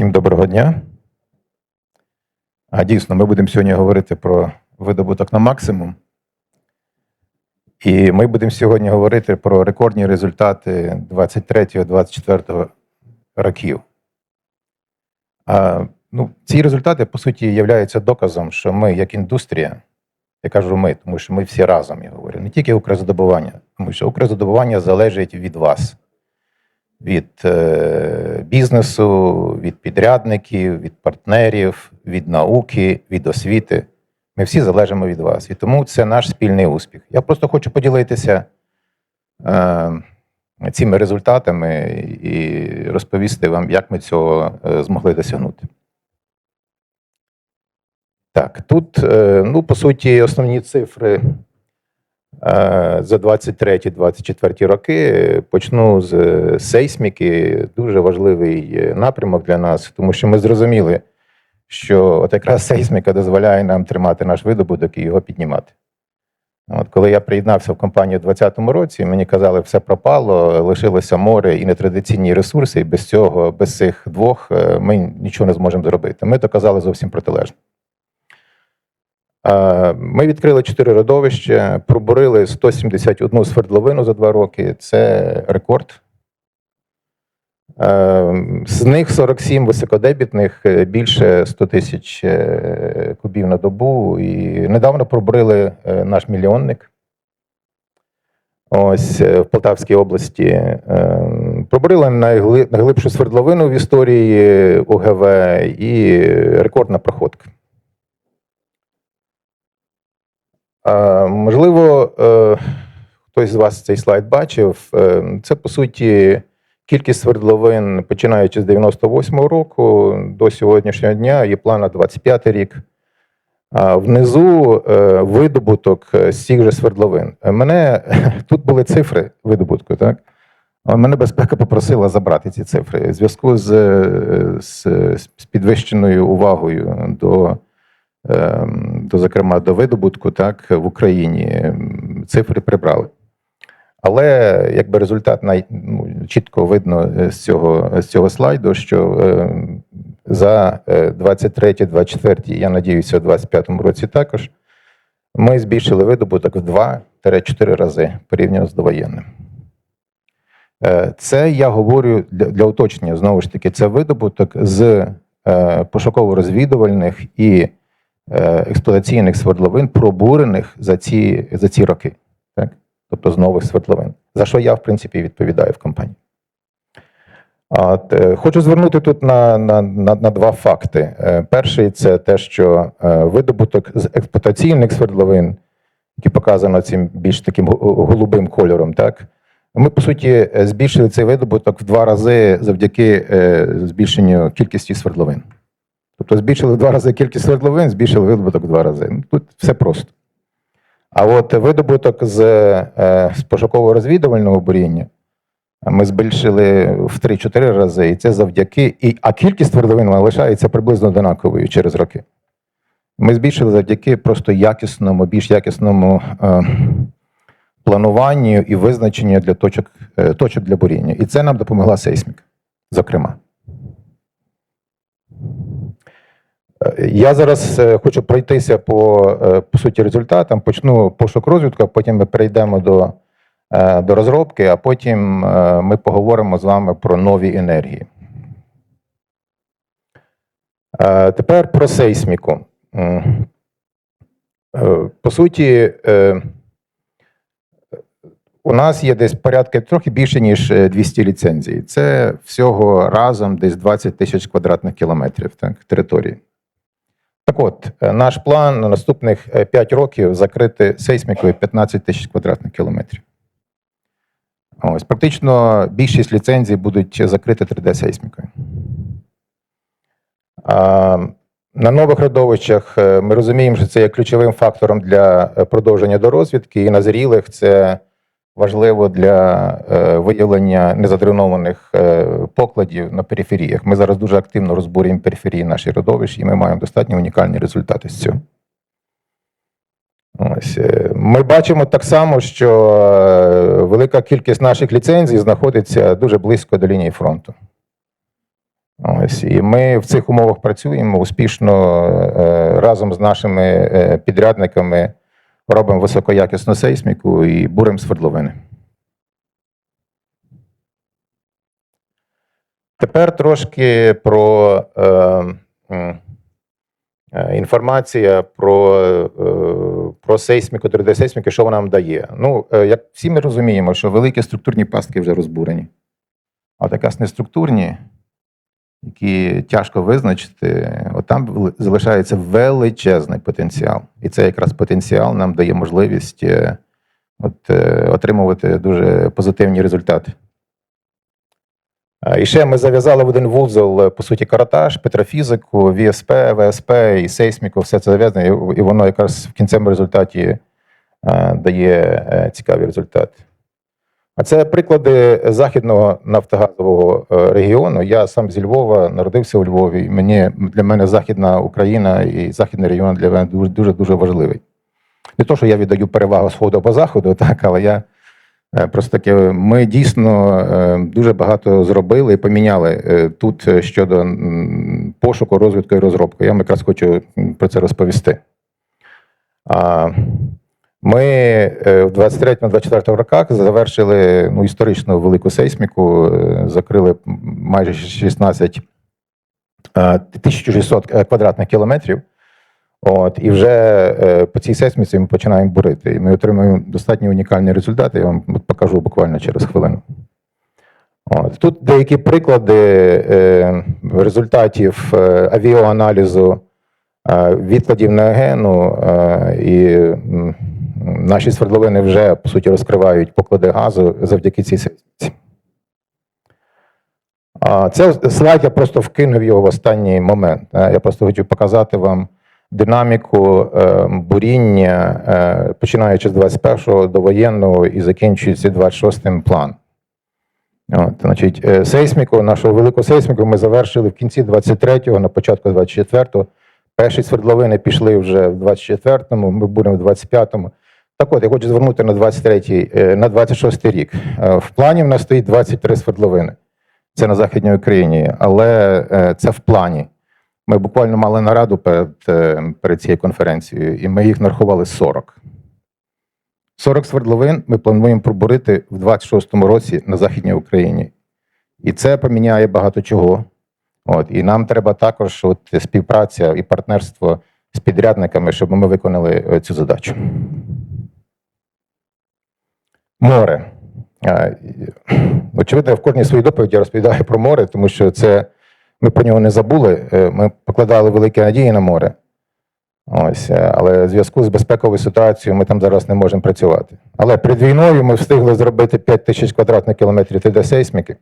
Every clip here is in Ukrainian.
Всім доброго дня. А дійсно, ми будемо сьогодні говорити про видобуток на максимум. І ми будемо сьогодні говорити про рекордні результати 23-24 років. А, ну, ці результати, по суті, являються доказом, що ми, як індустрія, я кажу ми, тому що ми всі разом, я говорю, не тільки Укрзадобування, тому що Укрзадобування залежить від вас від е, бізнесу, від підрядників, від партнерів, від науки, від освіти. Ми всі залежимо від вас. І тому це наш спільний успіх. Я просто хочу поділитися е, цими результатами і розповісти вам, як ми цього е, змогли досягнути. Так, тут, ну, по суті, основні цифри за 23-24 роки почну з е, сейсміки. Дуже важливий е, напрямок для нас, тому що ми зрозуміли, що от якраз сейсміка дозволяє нам тримати наш видобуток і його піднімати. От коли я приєднався в компанію у 2020 році, мені казали, все пропало, лишилося море і нетрадиційні ресурси, і без цього, без цих двох ми нічого не зможемо зробити. Ми доказали зовсім протилежне. Ми відкрили чотири родовища, пробурили 171 свердловину за два роки. Це рекорд. З них 47 високодебітних, е, більше 100 тисяч е, кубів на добу. І недавно пробурили е, наш мільйонник. Ось в Полтавській області. Пробурили найглибшу свердловину в історії ОГВ і рекордна проходка. Можливо, е, хтось з вас цей слайд бачив. Е, це по суті кількість свердловин, починаючи з 98-го року до сьогоднішнього дня, є план на 25 рік. А внизу е, видобуток з цих же свердловин. Мене тут були цифри видобутку, так? Мене безпека попросила забрати ці цифри в зв'язку з, з, з підвищеною увагою до. Ем, до зокрема до видобутку, так в Україні цифри прибрали. Але якби результат най, ну, чітко видно е, з цього з цього слайду, що е, за 23-24, я надіюся, у 25 році також ми збільшили видобуток в 2-4 рази порівняно з довоєнним. Е, це я говорю для, для уточнення знову ж таки, це видобуток з е, пошуково-розвідувальних і експлуатаційних свердловин, пробурених за ці за ці роки, так? тобто з нових свердловин, за що я, в принципі, відповідаю в компанії. От, е, Хочу звернути тут на на, на, на два факти. Е, перший це те, що видобуток з експлуатаційних свердловин, які показано цим більш таким голубим кольором, так, ми, по суті, збільшили цей видобуток в два рази завдяки збільшенню кількості свердловин. Тобто збільшили в два рази кількість свердловин, збільшили видобуток в два рази. Ну, Тут все просто. А от видобуток з е, з пошуково-розвідувального буріння ми збільшили в 3-4 рази, і це завдяки. І, А кількість свердловин лишається приблизно однаковою через роки. Ми збільшили завдяки просто якісному, більш якісному е, плануванню і визначенню для точок, е, точок для буріння. І це нам допомогла сейсміка, зокрема. Я зараз е, хочу пройтися по е, по суті результатам. Почну пошук розвитку, потім ми перейдемо до е, до розробки, а потім ми поговоримо з вами про нові енергії. Тепер про сейсміку. По суті, у нас є десь порядка трохи більше, ніж 200 ліцензій. Це всього разом десь 20 тисяч квадратних кілометрів так, території. Так от, е, наш план на наступних 5 е, років закрити сейсмікою 15 тисяч квадратних кілометрів. Ось, Практично більшість ліцензій будуть закриті 3D-сейсмікою. На нових родовищах е, ми розуміємо, що це є ключовим фактором для продовження до розвідки, і на зрілих це важливо для е, виявлення незадренованих е, покладів на периферіях. Ми зараз дуже активно розбурюємо периферії наших родовищ, і ми маємо достатньо унікальні результати з цього. Ось. Е, ми бачимо так само, що велика кількість наших ліцензій знаходиться дуже близько до лінії фронту. Ось і ми в цих умовах працюємо успішно разом з нашими підрядниками робимо високоякісну сейсміку і буримо свердловини. Тепер трошки про е, е, інформація про, е, про сейсміку, 3D-сейсміку, що вона нам дає. Ну, е, як всі ми розуміємо, що великі структурні пастки вже розбурені, а от якраз неструктурні, які тяжко визначити, от там залишається величезний потенціал. І це якраз потенціал нам дає можливість е, от, е, отримувати дуже позитивні результати. І ще ми зав'язали в один вузол, е, по суті, каратаж, петрофізику, ВСП, ВСП і сейсміку, все це зав'язано, і- воно якраз в кінцевому результаті дає цікаві результати. А це приклади західного нафтогазового е, регіону. Я сам зі Львова народився у Львові. і Мені для мене Західна Україна і західний регіон для мене дуже дуже дуже важливий. Не то, що я віддаю перевагу сходу або заходу, так, але я е, просто таки, ми дійсно е, дуже багато зробили і поміняли тут щодо пошуку, розвитку і розробки. Я якраз хочу про це розповісти. Ми е, в 23-24 роках завершили ну, історично велику сейсміку, е, закрили майже 16 е, 1600 квадратних кілометрів. От, і вже е, по цій сейсміці ми починаємо бурити. І ми отримуємо достатньо унікальні результати. Я вам покажу буквально через хвилину. От, тут деякі приклади е, результатів е, авіоаналізу е, відкладів неогену, е, і наші свердловини вже по суті розкривають поклади газу завдяки цій сейсміці. Це слайд я просто вкинув його в останній момент. Я просто хочу показати вам динаміку е, буріння, е, починаючи з 21-го до воєнного і закінчуючи 26-м план. От, значить, е, сейсміку, нашу велику сейсміку ми завершили в кінці 23-го, на початку 24-го. Перші свердловини пішли вже в 24-му, ми будемо в 25-му. Так от, я хочу звернути на 23-й, е, на 26-й рік. Е, В плані в нас стоїть 23 свердловини. Це на Західній Україні, але е, це в плані. Ми буквально мали нараду перед, перед цією конференцією, і ми їх нарахували 40. 40 свердловин ми плануємо пробурити в 26-му році на Західній Україні. І це поміняє багато чого. От, і нам треба також от, співпраця і партнерство з підрядниками, щоб ми виконали цю задачу. Море. Очевидно, в кожній своїй доповіді я розповідаю про море, тому що це ми про нього не забули. Е, Ми покладали великі надії на море. Ось, е, але в зв'язку з безпековою ситуацією ми там зараз не можемо працювати. Але перед війною ми встигли зробити 5 тисяч квадратних кілометрів 3D-сейсміки.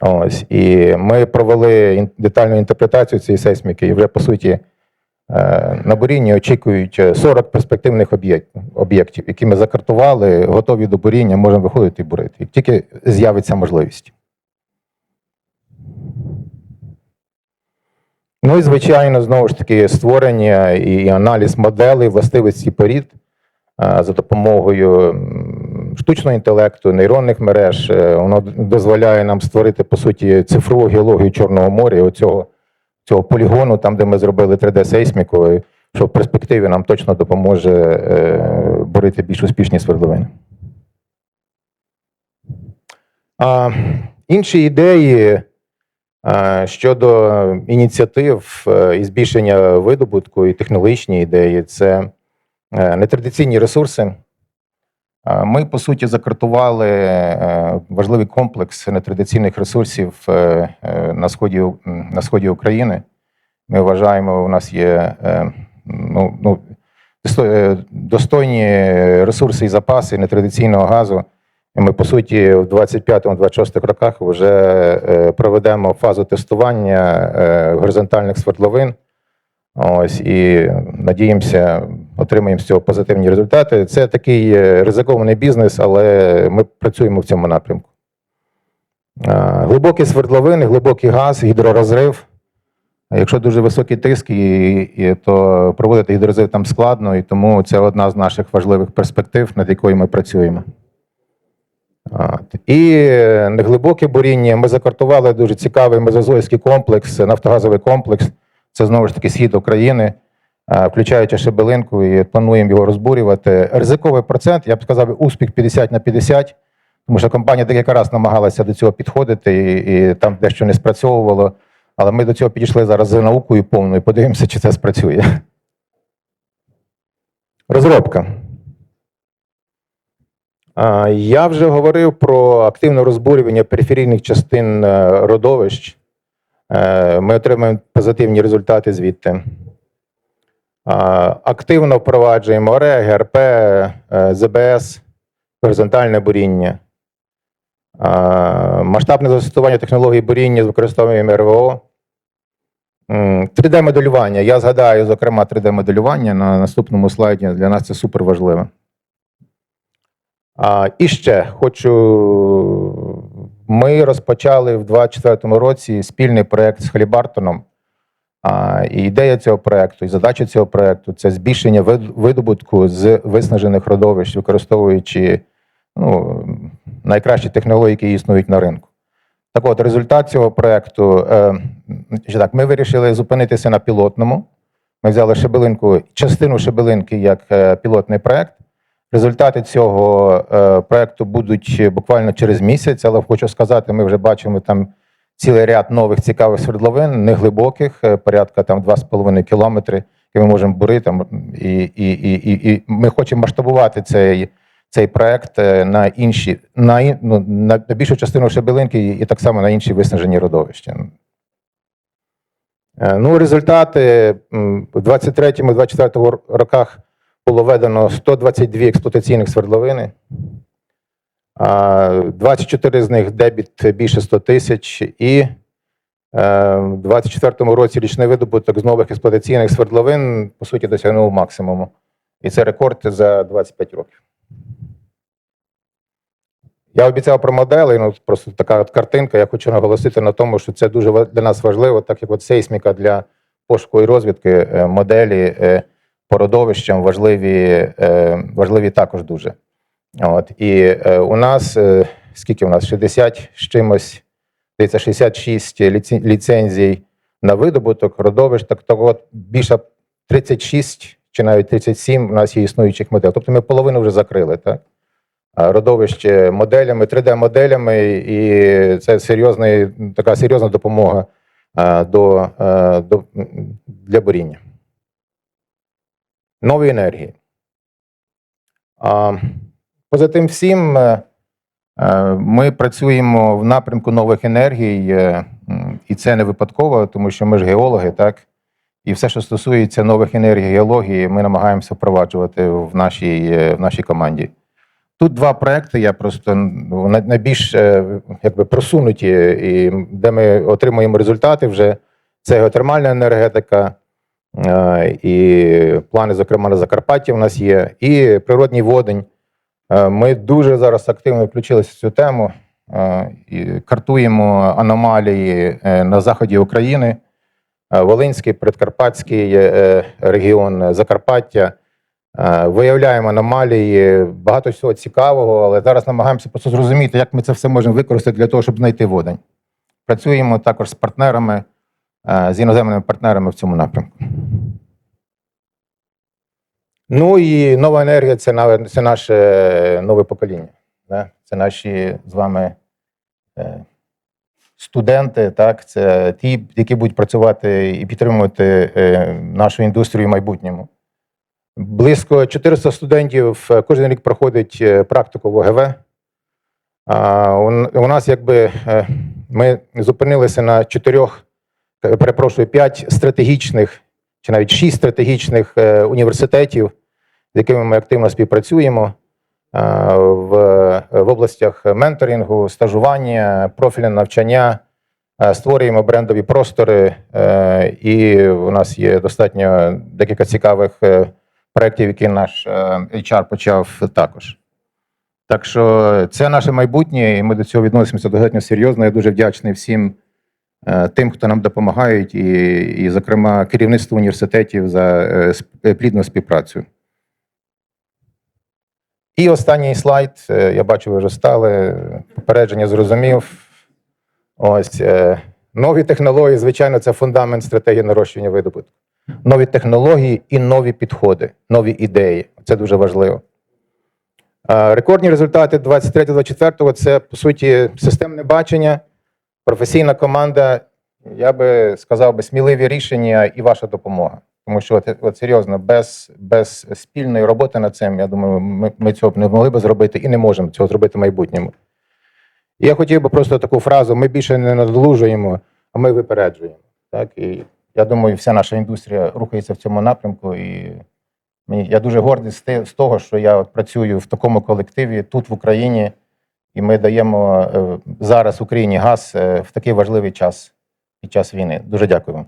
Ось, і ми провели детальну інтерпретацію цієї сейсміки, і вже по суті на бурінні очікують е, 40 перспективних об'єктів, які ми закартували, готові до буріння, можемо виходити і бурити. Як тільки з'явиться можливість. Ну і звичайно, знову ж таки, створення і аналіз моделей властивості порід е, за допомогою штучного інтелекту, нейронних мереж. Е, Воно дозволяє нам створити, по суті, цифрову геологію Чорного моря, і оцього цього полігону, там, де ми зробили 3D-сейсміку, що в перспективі нам точно допоможе е, борити більш успішні свердловини. А, інші ідеї е, щодо ініціатив е, і збільшення видобутку і технологічні ідеї це нетрадиційні ресурси. Е, Ми, по суті, закартували е, важливий комплекс нетрадиційних ресурсів е, на сході, на сході України. Ми вважаємо, у нас є ну, ну, достойні ресурси і запаси нетрадиційного газу. Ми, по суті, в 25-26 роках вже проведемо фазу тестування горизонтальних свердловин. Ось і надіємося, отримаємо з цього позитивні результати. Це такий е, ризикований бізнес, але ми працюємо в цьому напрямку. Глибокі свердловини, глибокий газ, гідророзрив. Якщо дуже високий тиск, то проводити гідророзрив там складно, і тому це одна з наших важливих перспектив, над якою ми працюємо. От. І неглибоке буріння. Ми закартували дуже цікавий мезозойський комплекс, нафтогазовий комплекс. Це знову ж таки схід України, включаючи Шебелинку, і плануємо його розбурювати. Ризиковий процент, я б сказав, успіх 50 на 50, тому що компанія декілька разів намагалася до цього підходити, і, і там дещо не спрацьовувало. Але ми до цього підійшли зараз за наукою повною. Подивимося, чи це спрацює. Розробка. Я вже говорив про активне розбурювання периферійних частин е, родовищ. Е, Ми отримуємо позитивні результати звідти. Активно впроваджуємо ОРЕ, ГРП, е, ЗБС, горизонтальне буріння. Масштабне застосування технологій буріння з використовуванням РВО. 3D-моделювання. Я згадаю, зокрема, 3D-моделювання на наступному слайді. Для нас це супер важливо. І ще хочу. Ми розпочали в 2024 році спільний проєкт з Халібартоном. І ідея цього проєкту, і задача цього проєкту це збільшення видобутку з виснажених родовищ, використовуючи ну, найкращі технології, які існують на ринку. Так от, результат цього проєкту, е, так, ми вирішили зупинитися на пілотному. Ми взяли шебелинку, частину шебелинки як е, пілотний проєкт. Результати цього е, проєкту будуть буквально через місяць, але хочу сказати, ми вже бачимо там цілий ряд нових цікавих свердловин, неглибоких, е, порядка там 2,5 кілометри, які ми можемо бурити. Там, і, і, і, і, ми хочемо масштабувати цей, цей проєкт е, на інші, на, ну, на більшу частину шебелинки і, і так само на інші виснажені родовища. Е, Ну, результати в 23-24 роках було введено 122 експлуатаційних свердловини. А, 24 з них дебіт більше 100 тисяч, і е, в 24-му році річний видобуток з нових експлуатаційних свердловин по суті досягнув максимуму. І це рекорд за 25 років. Я обіцяв про модели, ну просто така от картинка. Я хочу наголосити на тому, що це дуже для нас важливо, так як от сейсміка для пошуку і розвідки е, моделі е, по родовищам важливі, важливі також дуже. От і е, у нас е, скільки у нас 60 з чимось, здається, 66 ліцензій на видобуток родовищ, так от більше 36 чи навіть 37 у нас є існуючих моделей. Тобто ми половину вже закрили, так? Родовище моделями, 3D-моделями, і це серйозний, така серйозна допомога до, е, до, для буріння. Нові енергії. Поза тим всім, е, е, ми працюємо в напрямку нових енергій, е, і це не випадково, тому що ми ж геологи, так? І все, що стосується нових енергій геології, ми намагаємося впроваджувати в нашій, в нашій команді. Тут два проекти. Я просто найбільш якби просунуті, і де ми отримуємо результати вже. Це геотермальна енергетика, і плани, зокрема, на Закарпатті у нас є, і природній водень. Е, Ми дуже зараз активно включилися в цю тему е, і картуємо аномалії е, на заході України, Волинський, Предкарпатський е, регіон Закарпаття. Виявляємо аномалії, багато всього цікавого, але зараз намагаємося просто зрозуміти, як ми це все можемо використати для того, щоб знайти водень. Працюємо також з партнерами, з іноземними партнерами в цьому напрямку. Ну і нова енергія це, це наше нове покоління. Да? Це наші з вами е, студенти, так? це ті, які будуть працювати і підтримувати е, нашу індустрію в майбутньому. Близько 400 студентів е, кожен рік проходить практику в ОГВ. У, нас якби ми зупинилися на чотирьох, перепрошую, п'ять стратегічних чи навіть шість стратегічних університетів, з якими ми активно співпрацюємо е, в, в областях менторингу, стажування, профільне навчання. Е, Створюємо брендові простори, е, і у нас є достатньо декілька цікавих проєктів, які наш HR почав також. Так що це наше майбутнє, і ми до цього відносимося достатньо серйозно. Я дуже вдячний всім тим, хто нам допомагають, і, і зокрема, керівництву університетів за плідну співпрацю. І останній слайд, е, я бачу, ви вже стали. Попередження зрозумів. Ось е, нові технології, звичайно, це фундамент стратегії нарощування видобутку. Нові технології і нові підходи, нові ідеї. Це дуже важливо. Рекордні результати 23-24 це, по суті, системне бачення, професійна команда. Я би сказав би сміливі рішення і ваша допомога. Тому що от, от серйозно, без, без спільної роботи над цим, я думаю, ми, ми цього б не могли б зробити і не можемо цього зробити в майбутньому. І я хотів би просто таку фразу: ми більше не надолужуємо, а ми випереджуємо. Так? І я думаю, вся наша індустрія рухається в цьому напрямку. І мені, я дуже гордий з того, що я от працюю в такому колективі тут, в Україні, і ми даємо е, зараз Україні газ е, в такий важливий час під час війни. Дуже дякую вам.